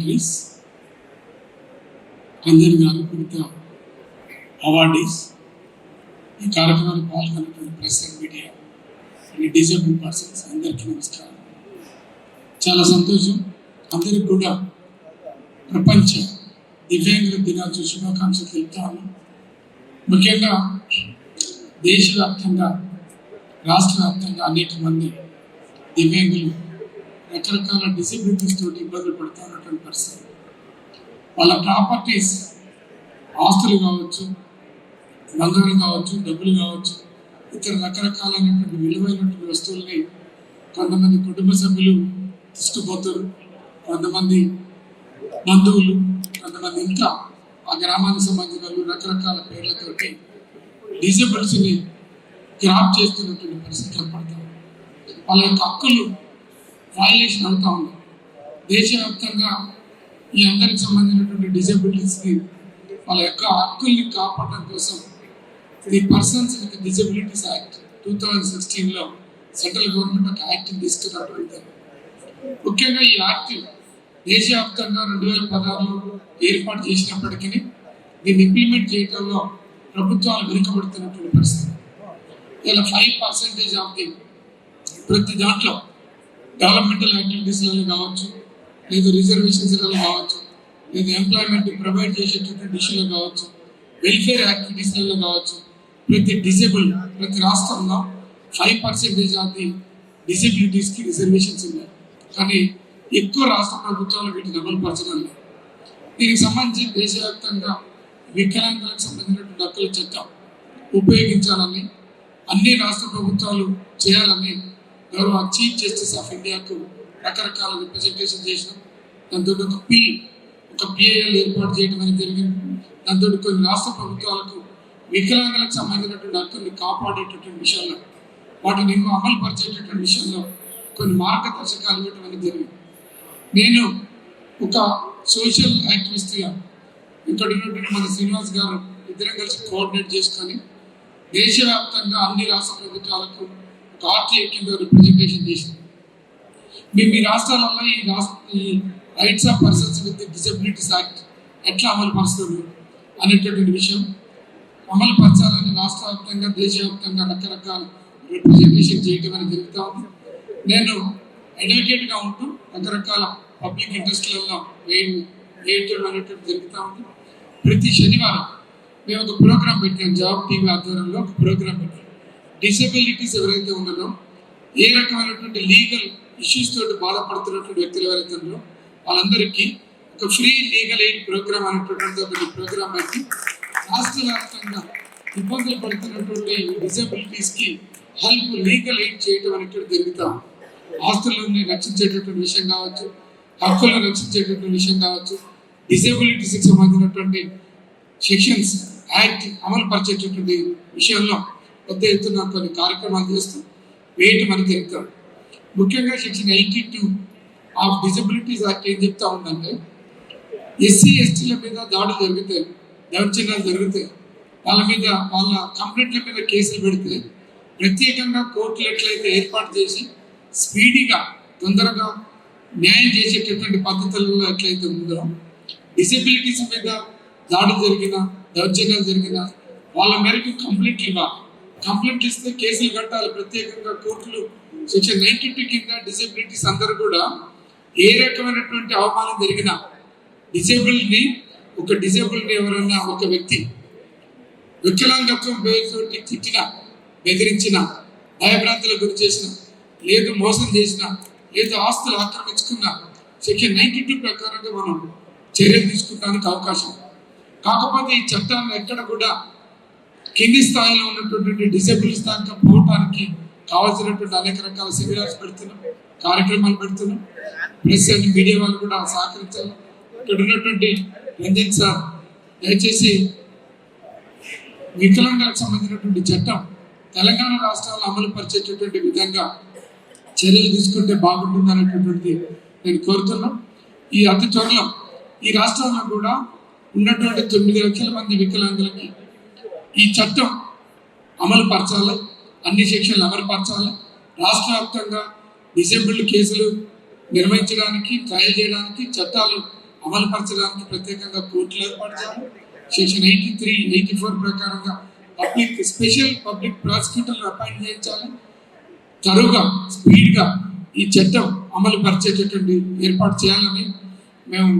Beneficiaries Ranjan గారు మిగతా awardees. ఈ కార్యక్రమాన్ని పాల్గొన్నటువంటి press and media and disabled persons అందరికీ నమస్కారం. చాలా సంతోషం. అందరికి కూడా ప్రపంచ దివ్యాంగుల దినోత్సవ శుభాకాంక్షలు తెలుపుతాను ముఖ్యంగా దేశవ్యాప్తంగా రాష్ట్ర వ్యాప్తంగా అనేక మంది దివ్యాంగులు రకరకాల డిసబిలిటీస్ తోటి ఇబ్బందులు పడుతూ ఉన్నటువంటి పరిస్థితి. వాళ్ళ ప్రాపర్టీస్ ఆస్తులు కావచ్చు బంగారం కావచ్చు డబ్బులు కావచ్చు ఇతర రకరకాలైనటువంటి విలువైనటువంటి వస్తువుల్ని కొంతమంది కుటుంబ సభ్యులు తీసుకుపోతారు. కొంతమంది బంధువులు కొంతమంది ఇంకా ఆ గ్రామానికి సంబంధించిన వాళ్ళు రకరకాల పేర్లతోటి డిజేబుల్స్ని గ్రాప్ చేస్తున్నటువంటి పరిస్థితి కనపడతాం వాళ్ళ యొక్క హక్కులు వయలేషన్ అవుతూ ఉంది. దేశవ్యాప్తంగా ఈ అందరికి సంబంధించినటువంటి డిజబిలిటీస్ని వాళ్ళ యొక్క హక్కుల్ని కాపాడడం కోసం the persons with disabilities act two thousand సిక్స్టీన్లో సెంట్రల్ గవర్నమెంట్ ఒక యాక్ట్ని తీసుకురావడం ముఖ్యంగా ఈ యాక్ట్ దేశవ్యాప్తంగా రెండు వేల పదహారులో ఏర్పాటు చేసినప్పటికీ దీన్ని ఇంప్లిమెంట్ చేయడంలో ప్రభుత్వాలు వెనుకబడుతున్నటువంటి పరిస్థితి. ఇలా ఫైవ్ పర్సెంటేజ్ ఆఫ్ ది ప్రతి దాంట్లో డెవలప్మెంటల్ యాక్టివిటీస్లలో కావచ్చు లేదు రిజర్వేషన్స్లలో కావచ్చు లేదు ఎంప్లాయ్మెంట్ ప్రొవైడ్ చేసేటటువంటి ఇష్యూలో కావచ్చు వెల్ఫేర్ యాక్టివిటీస్లలో కావచ్చు. ప్రతి డిసేబుల్ ప్రతి రాష్ట్రంలో ఫైవ్ పర్సెంటేజ్ ఆఫ్ ది డిసెబిలిటీస్కి రిజర్వేషన్స్ ఉన్నాయి. కానీ ఎక్కువ రాష్ట్ర ప్రభుత్వాలు వీటిని అమలుపరచడం లేదు. దీనికి సంబంధించి దేశవ్యాప్తంగా వికలాంగులకు సంబంధించినటువంటి హక్కుల చట్టం ఉపయోగించాలని అన్ని రాష్ట్ర ప్రభుత్వాలు చేయాలని ఎవరు చీఫ్ జస్టిస్ ఆఫ్ ఇండియాకు రకరకాల రిప్రజెంటేషన్ చేసినాం. దాంతో ఒక పి ఒక పిఐఎల్ ఏర్పాటు చేయడం అనేది జరిగింది. దాంతో కొన్ని రాష్ట్ర ప్రభుత్వాలకు వికలాంగులకు సంబంధించినటువంటి హక్కుల్ని కాపాడేటటువంటి విషయంలో వాటిని ఇంకా అమలు పరిచేటటువంటి విషయంలో కొన్ని మార్గదర్శకాలు ఇవ్వటం అనేది జరిగింది. నేను ఒక సోషల్ యాక్టివిస్ట్గా ఇక్కడ ఉన్నటువంటి మన శ్రీనివాస్ గారు ఇద్దరం కలిసి కోఆర్డినేట్ చేసుకొని దేశవ్యాప్తంగా అన్ని రాష్ట్ర ప్రభుత్వాలకు ఒక ఆర్టీఏ కింద రిప్రజెంటేషన్ చేసింది. మీ మీ రాష్ట్రాలలో ఈ రాష్ట్ర ఈ rights of persons with disabilities act ఎట్లా అమలు పరుస్తారు అనేటటువంటి విషయం అమలు పరచాలని రాష్ట్ర వ్యాప్తంగా దేశవ్యాప్తంగా రకరకాల రిప్రజెంటేషన్ చేయటం అనేది జరుగుతూ ఉంది. నేను అడ్వకేట్గా ఉంటూ రకరకాల పబ్లిక్ ఇంట్రెస్ట్లలో వేయ వేయటం అనేటువంటి జరుగుతూ ఉంది. ప్రతి శనివారం మేము ఒక ప్రోగ్రాం పెట్టాం జాబ్ టీవీ ఆధ్వర్యంలో ఒక ప్రోగ్రాం పెట్టాం. డిసబిలిటీస్ ఎవరైతే ఉన్నారో ఏ రకమైనటువంటి లీగల్ ఇష్యూస్ తోటి బాధపడుతున్నటువంటి వ్యక్తులు ఎవరైతే ఉన్నారో వాళ్ళందరికీ ఒక ఫ్రీ లీగల్ ఎయిడ్ ప్రోగ్రామ్ అనేటటువంటి ప్రోగ్రామ్ పెట్టి రాష్ట్ర వ్యాప్తంగా ఇబ్బందులు పడుతున్నటువంటి డిసబిలిటీస్కి హెల్ప్ లీగల్ ఎయిడ్ చేయటం అనేటువంటి జరుగుతాం ఆస్తులను రక్షించేటటువంటి విషయం కావచ్చు హక్కులను రక్షించేటటువంటి విషయం కావచ్చు డిసేబిలిటీస్కి సంబంధించినటువంటి సెక్షన్స్ యాక్ట్ అమలు పరిచేటటువంటి విషయంలో పెద్ద ఎత్తున కొన్ని కార్యక్రమాలు చేస్తూ వేటి అని జరుగుతాం ముఖ్యంగా section eighty two of disabilities act ఏం చెప్తా ఉందంటే ఎస్సీ ఎస్టీల మీద దాడులు జరుగుతాయి దౌర్జన్యాలు జరుగుతాయి. వాళ్ళ మీద వాళ్ళ కంప్లైంట్ల మీద కేసులు పెడితే ప్రత్యేకంగా కోర్టులు ఎట్లయితే ఏర్పాటు చేసి స్పీడీగా తొందరగా న్యాయం చేసేటటువంటి పద్ధతులలో ఎట్లయితే ఉందో డిసెబిలిటీస్ మీద దాడి జరిగిన దౌర్జన్యాలు జరిగిన వాళ్ళ మేరకు కంప్లైంట్లు ఇవ్వాలి. కంప్లైంట్ ఇస్తే కేసులు కట్టాలి. ప్రత్యేకంగా కోర్టులు సెక్షన్ నైన్టీ టూ కింద డిసేబిలిటీస్ అందరూ కూడా ఏ రకమైనటువంటి అవమానం జరిగినా డిసేబుల్ని ఒక డిసేబుల్ని ఎవరన్నా ఒక వ్యక్తి వికలాంగత్వం పేరుతోటి తిట్టిన బెదిరించిన భయభ్రాంతులకు గురి చేసిన లేదు మోసం చేసిన లేదు ఆస్తులు ఆక్రమించుకున్న సెక్షన్ నైన్టీ టూ ప్రకారంగా మనం చర్యలు తీసుకుంటానికి అవకాశం. కాకపోతే ఈ చట్టాన్ని ఎక్కడ కూడా కింది స్థాయిలో ఉన్నటువంటి డిసేబుల్ స్థాయికి పోవటానికి కావాల్సినటువంటి అనేక రకాల సెమినార్స్ పెడుతున్నాం కార్యక్రమాలు పెడుతున్నాం. ప్రెస్ అండ్ మీడియా వాళ్ళు కూడా సహకరించాలి. ఇక్కడ ఉన్నటువంటి రంజన్ సార్ దయచేసి వికలాంగులకు సంబంధించినటువంటి చట్టం తెలంగాణ రాష్ట్రాల్లో అమలు పరిచేటటువంటి విధంగా చర్యలు తీసుకుంటే బాగుంటుంది అనేటటువంటిది నేను కోరుతున్నాం ఈ అతి త్వరలో ఈ రాష్ట్రంలో కూడా ఉన్నటువంటి తొమ్మిది లక్షల మంది వికలాంగులకి ఈ చట్టం అమలు పరచాలి అన్ని సెక్షన్లు అమలు పరచాలి. రాష్ట్ర వ్యాప్తంగా డిసేబుల్డ్ కేసులు నిర్వహించడానికి ట్రయల్ చేయడానికి చట్టాలు అమలుపరచడానికి ప్రత్యేకంగా కోర్టులు ఏర్పాటు చేయాలి. Section eighty three eighty four ప్రకారంగా పబ్లిక్ స్పెషల్ పబ్లిక్ ప్రాసిక్యూటర్లు అపాయింట్ చేయించాలి. తరువుగా స్పీడ్గా ఈ చట్టం అమలు పరిచేటటువంటి ఏర్పాటు చేయాలని మేము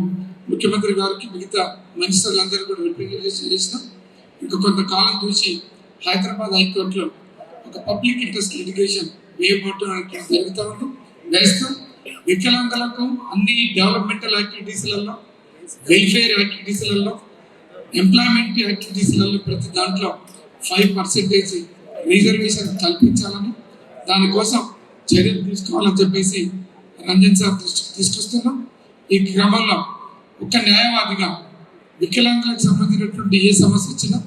ముఖ్యమంత్రి గారికి మిగతా మినిస్టర్లందరూ కూడా రిప్రజెంటేషన్ చేసినాం ఇంకా కొంతకాలం చూసి హైదరాబాద్ హైకోర్టులో ఒక పబ్లిక్ ఇంట్రెస్ట్ లిటిగేషన్ వేయబోవటం జరుగుతూ ఉంది. వేస్తాం వికలాంగులకు అన్ని డెవలప్మెంటల్ యాక్టివిటీస్లలో వెల్ఫేర్ యాక్టివిటీస్లలో ఎంప్లాయ్మెంట్ యాక్టివిటీస్లలో ప్రతి దాంట్లో ఫైవ్ పర్సెంటేజ్ రిజర్వేషన్ కల్పించాలని దానికోసం చర్యలు తీసుకోవాలని చెప్పేసి రంజన్ సార్ దృష్టికి తీసుకొస్తున్నాం ఈ క్రమంలో ఒక న్యాయవాదిగా వికలాంగులకు సంబంధించినటువంటి ఏ సమస్య వచ్చినా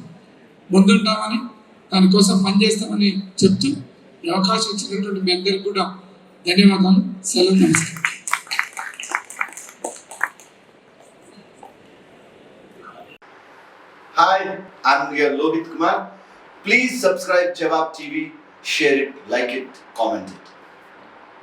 ముందుంటామని దానికోసం పనిచేస్తామని చెప్తూ ఈ అవకాశం ఇచ్చినటువంటి మీ అందరికీ కూడా ధన్యవాదాలు. సెలవు నమస్కారం. Hi I'm Lohith Kumar please subscribe Jawab TV share it like it comment comment.